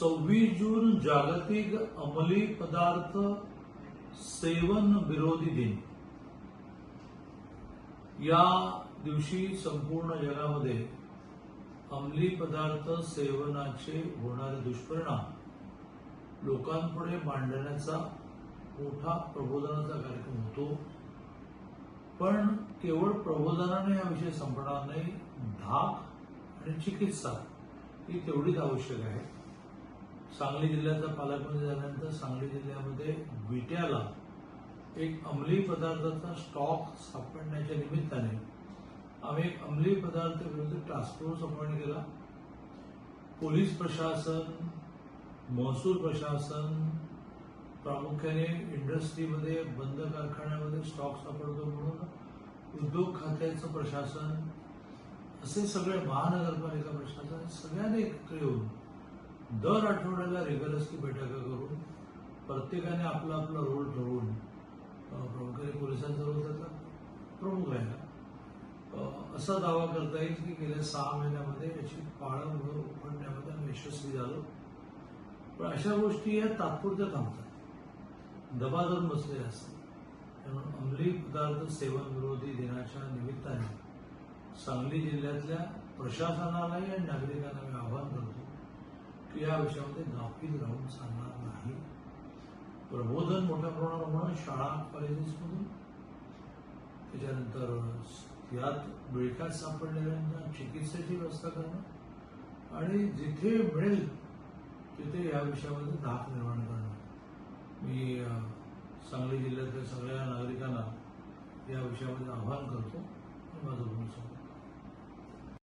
सव्वीस जून जागतिक अंमली पदार्थ सेवन विरोधी दिन. या दिवशी संपूर्ण जगामध्ये अंमली पदार्थ सेवनाचे होणारे दुष्परिणाम लोकांपुढे मांडण्याचा मोठा प्रबोधनाचा कार्यक्रम होतो. पण केवळ प्रबोधनाने हा विषय संपणार नाही धाक आणि चिकित्सा ही तेवढीच आवश्यक आहे. सांगली जिल्ह्याचा पालकमंत्री झाल्यानंतर सांगली जिल्ह्यामध्ये विट्याला एक अंमली पदार्थाचा स्टॉक सापडण्याच्या निमित्ताने आम्ही एक अंमली पदार्थ विरुद्ध टास्क फोर्स अपॉइंट केला. पोलीस प्रशासन महसूल प्रशासन प्रामुख्याने इंडस्ट्रीमध्ये बंद कारखान्यामध्ये स्टॉक सापडतो म्हणून उद्योग खात्याचं प्रशासन असे सगळे महानगरपालिका प्रशासन सगळ्यांनी एकत्र येऊन दर आठवड्याला रेग्युलर्सची बैठका करून प्रत्येकाने आपला आपला रोल ठरवून प्रमुखाने पोलिसांचा रोल त्याचा प्रमुख राहिला. असा दावा करता येईल की गेल्या सहा महिन्यामध्ये याची पाळं उघडण्यामध्ये आम्ही यशस्वी झालो. पण अशा गोष्टी या तात्पुरत्या थांबतात. दबा धरून बसलेल्या असतात अंमली पदार्थ सेवन विरोधी दिनाच्या निमित्ताने सांगली जिल्ह्यातल्या प्रशासनालाही आणि नागरिकांना मी आवाहन करतो की या विषयामध्ये गाफील राहून चालणार नाही. प्रबोधन मोठ्या प्रमाणावर होणं शाळा कॉलेजेसमधून. त्याच्यानंतर यात विळख्यात सापडलेल्यांना चिकित्सेची व्यवस्था करणं. आणि जिथे मिळेल तिथे या विषयामध्ये धाक निर्माण करणं. मी सांगली जिल्ह्यातल्या सगळ्या नागरिकांना या विषयामध्ये आवाहन करतो.